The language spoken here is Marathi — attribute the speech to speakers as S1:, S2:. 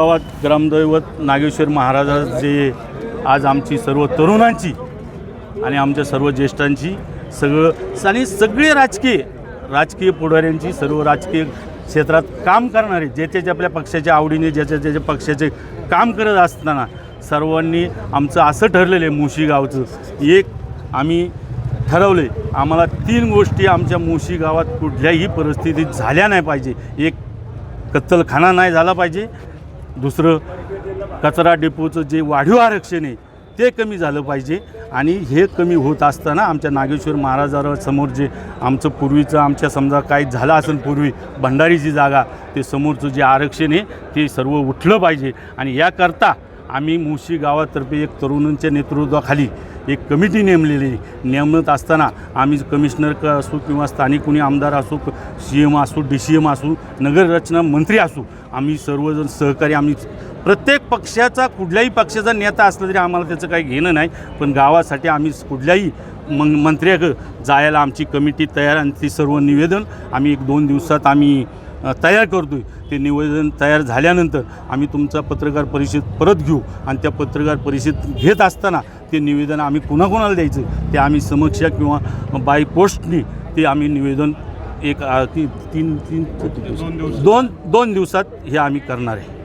S1: गावात ग्रामदैवत नागेश्वर महाराजाचे जे आज आमची सर्व तरुणांची आणि आमच्या सर्व ज्येष्ठांची सगळं आणि सगळे राजकीय राजकीय पुढाऱ्यांची सर्व राजकीय क्षेत्रात काम करणारे ज्याच्या ज्या आपल्या पक्षाच्या आवडीने ज्याच्या ज्याच्या पक्षाचे काम करत असताना सर्वांनी आमचं असं ठरलेलं आहे मुशी गावचं. एक आम्ही ठरवले आम्हाला तीन गोष्टी आमच्या मुशी गावात कुठल्याही परिस्थितीत झाल्या नाही पाहिजे. एक कत्तलखाना नाही झाला पाहिजे. दुसरं कचरा डेपोचं जे वाढीव आरक्षण आहे ते कमी झालं पाहिजे. आणि हे कमी होत असताना आमच्या नागेश्वर महाराजासमोर जे आमचं पूर्वीचं आमच्या समजा काही झालं असेल पूर्वी भंडारीची जागा ते समोरचं जे आरक्षण आहे ते सर्व उठलं पाहिजे. आणि याकरता आम्ही मुशी गावातर्फे एक तरुणांच्या नेतृत्वाखाली एक कमिटी नेमलेली नेमत असताना आम्ही कमिशनर क असू किंवा स्थानिक कुणी आमदार असू सी एम असू डी सी एम असू नगररचना मंत्री असू आम्ही सर्वजण सहकारी आम्ही प्रत्येक पक्षाचा कुठल्याही पक्षाचा नेता असला तरी आम्हाला त्याचं काही घेणं नाही. पण गावासाठी आम्ही कुठल्याही मं मंत्र्याक जायला आमची कमिटी तयार आणि ती सर्व निवेदन आम्ही एक दोन दिवसात आम्ही तयार करतो आहे ते निवेदन तयार झाल्यानंतर आम्ही तुमचा पत्रकार परिषद परत घेऊ. आणि त्या पत्रकार परिषद घेत असताना ते निवेदन आम्ही कुणाकुणाला द्यायचं? ते आम्ही समक्ष किंवा बाय पोस्टनी ते आम्ही निवेदन एक ती तीन तीन दोन दोन दिवसात हे आम्ही करणार आहे.